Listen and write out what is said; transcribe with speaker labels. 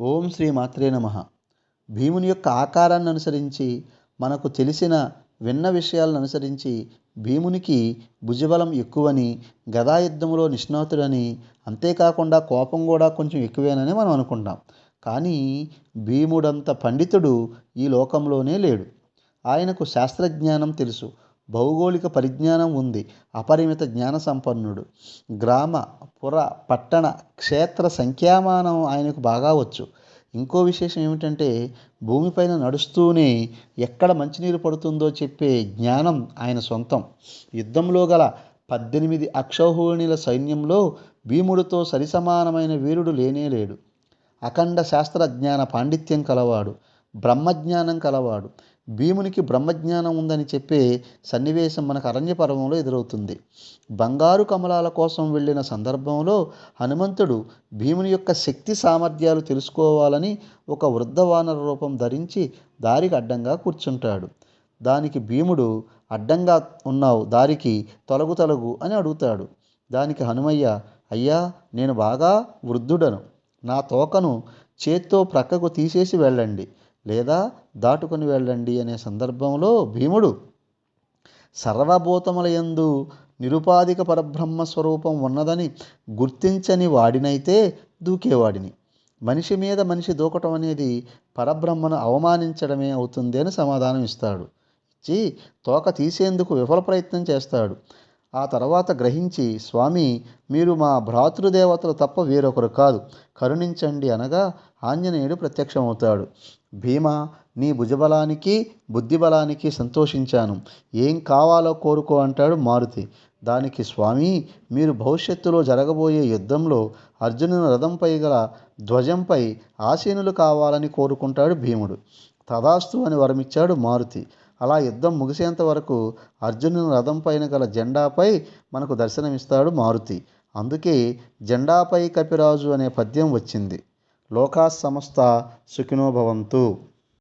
Speaker 1: ఓం శ్రీ మాత్రే నమ. భీముని యొక్క ఆకారాన్ని అనుసరించి మనకు తెలిసిన విన్న విషయాలను అనుసరించి భీమునికి భుజబలం ఎక్కువని గదాయుద్ధంలో నిష్ణాతుడని అంతేకాకుండా కోపం కూడా కొంచెం ఎక్కువేనని మనం అనుకుంటాం. కానీ భీముడంత పండితుడు ఈ లోకంలోనే లేడు. ఆయనకు శాస్త్రజ్ఞానం తెలుసు. భౌగోళిక పరిజ్ఞానం ఉంది. అపరిమిత జ్ఞాన సంపన్నుడు గ్రామ పుర పట్టణ క్షేత్ర సంఖ్యామానం ఆయనకు బాగా వచ్చు. ఇంకో విశేషం ఏమిటంటే భూమిపైన నడుస్తూనే ఎక్కడ మంచినీరు పడుతుందో చెప్పే జ్ఞానం ఆయన సొంతం. యుద్ధంలో గల పద్దెనిమిది అక్షౌహిణుల సైన్యంలో భీముడితో సరిసమానమైన వీరుడు లేనేలేడు అఖండ శాస్త్ర జ్ఞాన పాండిత్యం కలవాడు. బ్రహ్మజ్ఞానం కలవాడు. భీమునికి బ్రహ్మజ్ఞానం ఉందని చెప్పే సన్నివేశం మనకు అరణ్య పర్వంలో ఎదురవుతుంది. బంగారు కమలాల కోసం వెళ్ళిన సందర్భంలో హనుమంతుడు భీముని యొక్క శక్తి సామర్థ్యాలు తెలుసుకోవాలని ఒక వృద్ధ వానర రూపం ధరించి దారికి అడ్డంగా కూర్చుంటాడు. దానికి భీముడు అడ్డంగా ఉన్నావు దారికి తొలగు తొలగు అని అడుగుతాడు. దానికి హనుమయ్య అయ్యా నేను బాగా వృద్ధుడను. నా తోకను చేత్తో ప్రక్కకు తీసేసి వెళ్ళండి. లేదా దాటుకొని వెళ్ళండి అనే సందర్భంలో భీముడు సర్వభూతములయందు నిరుపాధిక పరబ్రహ్మ స్వరూపం ఉన్నదని గుర్తించని వాడినైతే దూకేవాడిని. మనిషి మీద మనిషి దూకటం అనేది పరబ్రహ్మను అవమానించడమే అవుతుంది అని సమాధానం ఇస్తాడు ఇచ్చి తోక తీసేందుకు విఫల ప్రయత్నం చేస్తాడు. ఆ తర్వాత గ్రహించి స్వామి మీరు మా భ్రాతృదేవతలు తప్ప వేరొకరు కాదు. కరుణించండి అనగా ఆంజనేయుడు ప్రత్యక్షమవుతాడు. భీమా నీ భుజబలానికి బుద్ధిబలానికి సంతోషించాను. ఏం కావాలో కోరుకో అంటాడు మారుతి. దానికి స్వామి మీరు భవిష్యత్తులో జరగబోయే యుద్ధంలో అర్జునుని రథంపై గల ధ్వజంపై ఆసీనులు కావాలని కోరుకుంటాడు భీముడు. తదాస్తు అని వరమిచ్చాడు మారుతి. అలా యుద్ధం ముగిసేంత వరకు అర్జునుని రథం పైన గల జెండాపై మనకు దర్శనమిస్తాడు మారుతి. అందుకే జెండాపై కపిరాజు అనే పద్యం వచ్చింది. లోకా సమస్త సుఖినో భవంతు.